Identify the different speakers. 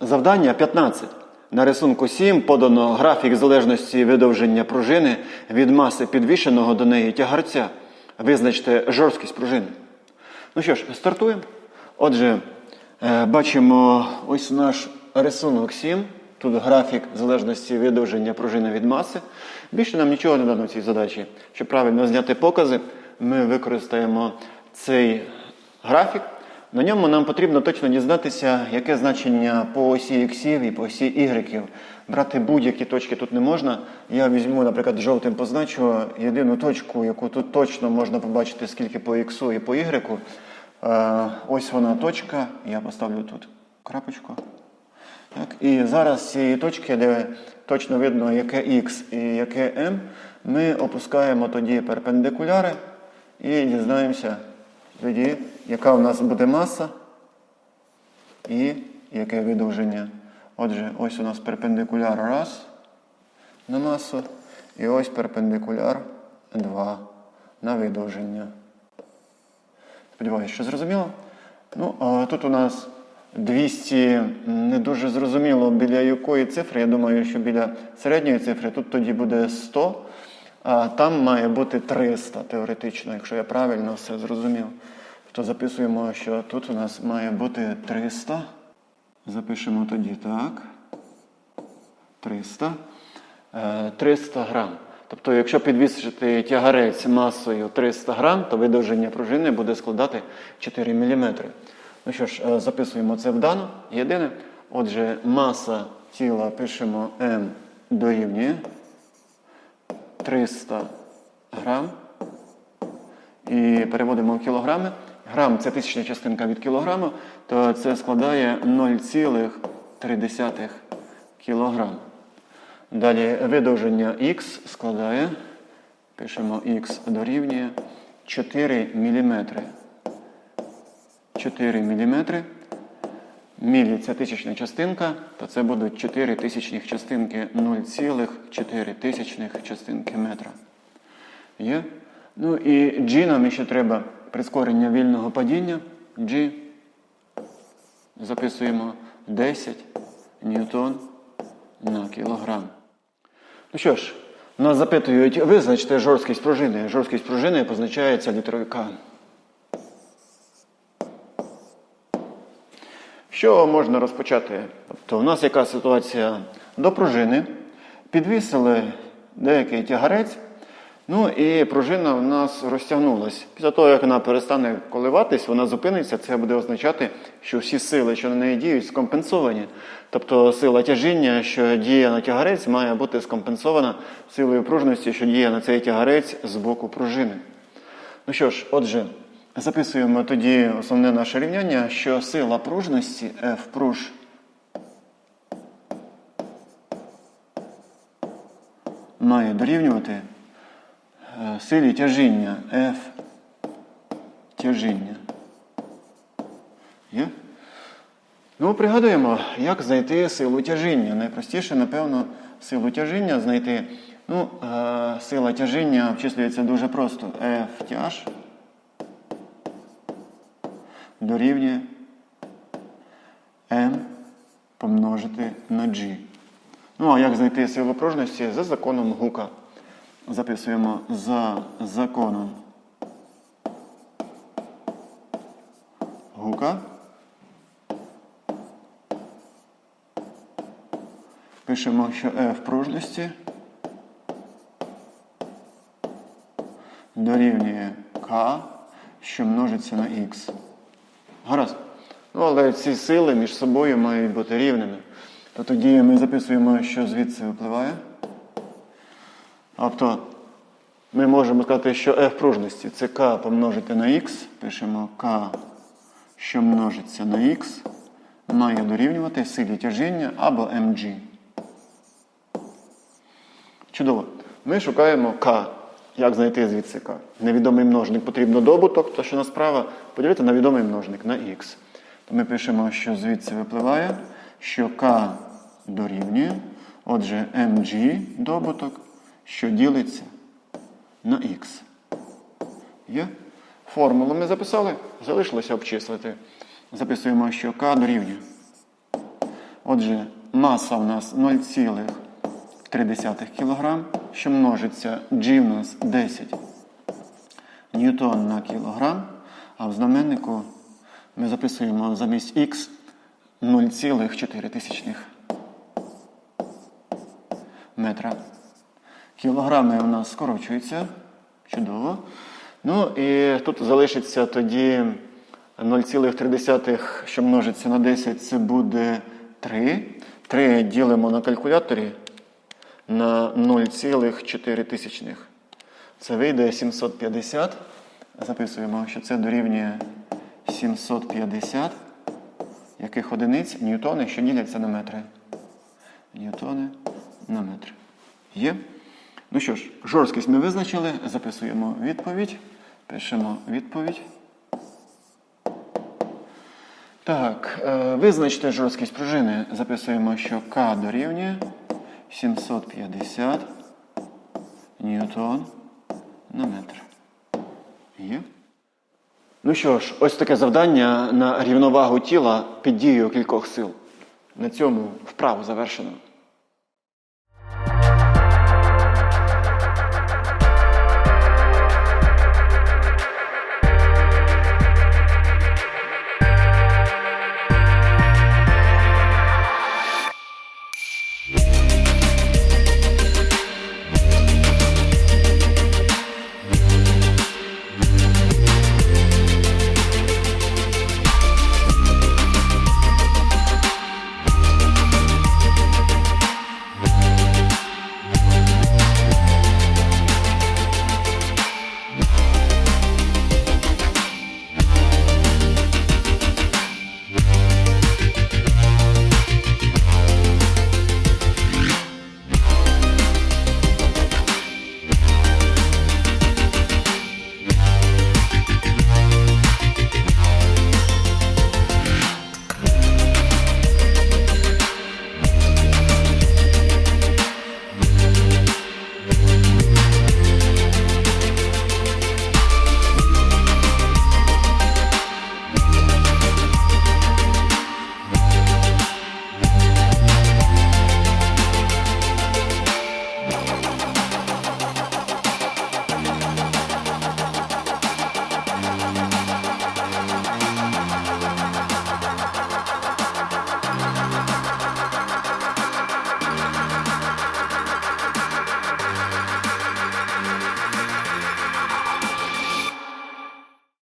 Speaker 1: Завдання 15. На рисунку 7 подано графік залежності видовження пружини від маси підвішеного до неї тягарця. Визначте жорсткість пружини. Ну що ж, стартуємо. Отже, е, бачимо ось наш рисунок 7. Тут графік залежності видовження пружини від маси. Більше нам нічого не дано цій задачі. Щоб правильно зняти покази, ми використаємо цей графік. На ньому нам потрібно точно дізнатися, яке значення по осі іксів і по осі ігреків. Брати будь-які точки тут не можна. Я візьму, наприклад, жовтим позначу єдину точку, яку тут точно можна побачити, скільки по іксу і по ігреку. Е, Ось вона точка. Я поставлю тут крапочку. Так, і зараз цієї точки, де точно видно, яке X і яке M, ми опускаємо тоді перпендикуляри і дізнаємося тоді, яка у нас буде маса і яке видовження. Отже, ось у нас перпендикуляр раз на масу, і ось перпендикуляр 2 на видовження. Сподіваюсь, що зрозуміло. Ну, а тут у нас 200 не дуже зрозуміло, біля якої цифри. Я думаю, що біля середньої цифри тут тоді буде 100, а там має бути 300 теоретично, якщо я правильно все зрозумів. То записуємо, що тут у нас має бути 300. Запишемо тоді так. 300. Е, 300 грам. Тобто, якщо підвісити тягарець масою 300 грам, то видовження пружини буде складати 4 мм. Ну що ж, е, записуємо це вдано. Єдине. Отже, маса тіла пишемо М дорівнює 300 грам. І переводимо в кілограми. Грам це тисячна частинка від кілограму, то це складає 0,3 кілограма. Далі видовження х складає, пишемо х дорівнює 4 мм. 4 мм. Мілі це тисячна частинка, то це будуть 4 тисячних частинки 0,4 тисячних частинки метра. Є? Ну і G нам ще треба прискорення вільного падіння. G записуємо 10 ньютон на кілограм. Ну що ж, нас запитують, визначте жорсткість пружини. Жорсткість пружини позначається літерою К. Що можна розпочати? Тобто, у нас яка ситуація до пружини, підвісили деякий тягарець, ну і пружина в нас розтягнулась. Після того, як вона перестане коливатись, вона зупиниться, це буде означати, що всі сили, що на неї діють, скомпенсовані. Тобто сила тяжіння, що діє на тягарець, має бути скомпенсована силою пружності, що діє на цей тягарець з боку пружини. Ну що ж, отже, записуємо тоді основне наше рівняння, що сила пружності F пруж має дорівнювати силі тяжіння F тяжіння. Є? Ну, пригадуємо, як знайти силу тяжіння. Найпростіше, напевно, силу тяжіння знайти. Ну, е, сила тяжіння обчислюється дуже просто. F тяж дорівнює M помножити на G. Ну, а як знайти силу пружності? За законом Гука. Записуємо за законом Гука. Пишемо, що F пружності дорівнює К, що множиться на Х. Гаразд. Ну, але ці сили між собою мають бути рівними. То тоді ми записуємо, що звідси випливає. Тобто ми можемо сказати, що F пружності це К помножити на Х. Пишемо К, що множиться на Х, має дорівнювати силі тяжіння або mg. Чудово. Ми шукаємо К. Як знайти звідси К? Невідомий множник потрібно добуток, то що на справа поділити на відомий множник на Х. То ми пишемо, що звідси випливає, що К дорівнює. Отже, mg добуток, що ділиться на Х. Є? Формулу ми записали, залишилося обчислити. Записуємо, що К дорівнює. Отже, маса у нас 0,3 кг, що множиться G в нас 10 ньютон на кілограм, а в знаменнику ми записуємо замість х 0,4 метра. Кілограми у нас скорочуються. Чудово. Ну і тут залишиться тоді 0,3, що множиться на 10, це буде 3. 3 ділимо на калькуляторі на 0,4 тисячних. Це вийде 750. Записуємо, що це дорівнює 750 яких одиниць ньютони, що діляться на метри. Ньютони на метр. Є? Ну що ж, жорсткість ми визначили, записуємо відповідь. Пишемо відповідь. Так, е, визначте жорсткість пружини. Записуємо, що К дорівнює 750 ньютон на метр. Є? Ну що ж, ось таке завдання на рівновагу тіла під дією кількох сил. На цьому вправу завершено.